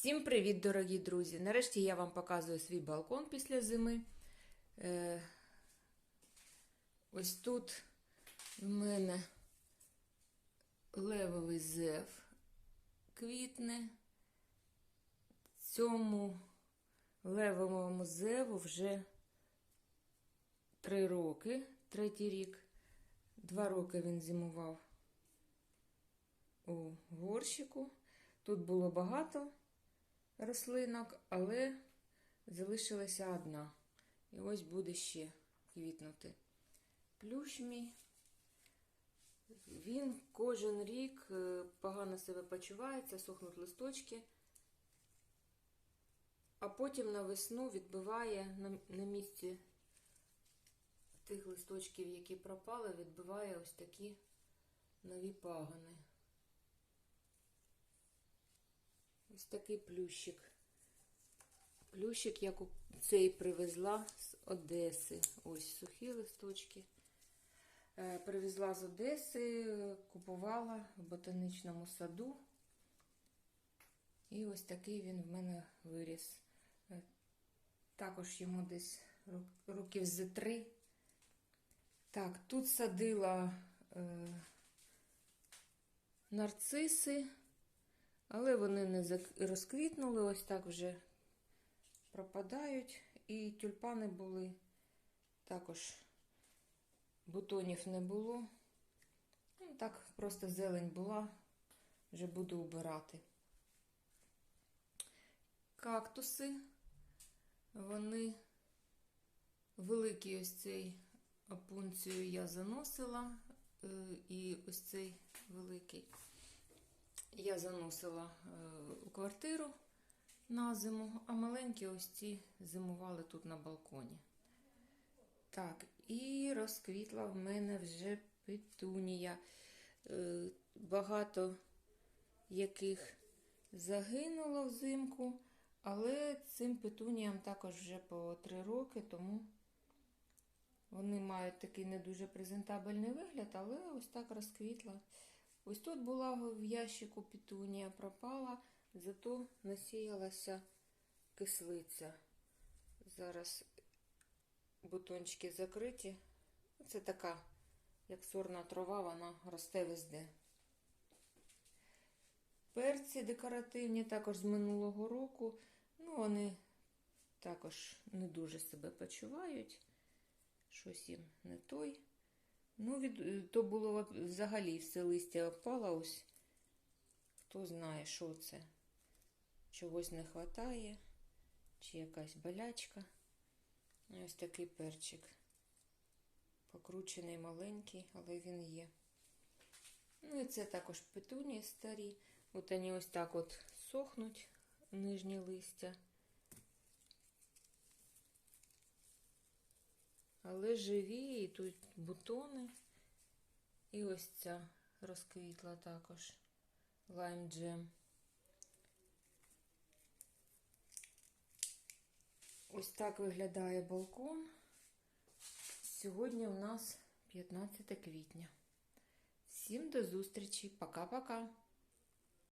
Всім привіт, дорогі друзі! Нарешті я вам показую свій балкон після зими. Е, ось тут в мене левовий зев квітне. Цьому левовому зеву вже три роки, третій рік. Два роки він зимував у горщику. Тут було багато рослинок, але залишилася одна. І ось буде ще квітнути. Плющ мій. Він кожен рік е, погано себе почувається, сохнуть листочки, а потім на весну відбиває на, на місці тих листочків, які пропали, відбиває ось такі нові пагони. Ось такий плющик. Плющик я цей привезла з Одеси. Ось сухі листочки. Е, Привезла з Одеси, купувала в ботанічному саду. І ось такий він в мене виріс. Е, Також йому десь років з три. Так, тут садила е, нарциси. Але вони не розквітнули, ось так вже пропадають. І тюльпани були, також бутонів не було. Ну, так, просто зелень була, вже буду убирати. Кактуси, вони великий ось цей опунцію я заносила, і ось цей великий я заносила у квартиру на зиму, а маленькі ось ці зимували тут на балконі. Так, і розквітла в мене вже петунія. Багато яких загинуло взимку, але цим петуніям також вже по 3 роки, тому вони мають такий не дуже презентабельний вигляд, але ось так розквітла. Ось тут була в ящику петунія, пропала, зато насіялася кислиця. Зараз бутончики закриті. Це така, як сорна трава, вона росте везде. Перці декоративні також з минулого року. Ну, вони також не дуже себе почувають. Щось їм не той. Ну, від, то було взагалі все листя опало ось. Хто знає, що це. Чогось не вистачає, чи якась болячка. Ось такий перчик. Покручений маленький, але він є. Ну і це також петунії старі. От вони ось так от сохнуть нижні листя. Але живі, і тут бутони. І ось ця розквітла також лайм джем. Ось так виглядає балкон. Сьогодні у нас 15 квітня. Всім до зустрічі. Пока-пока.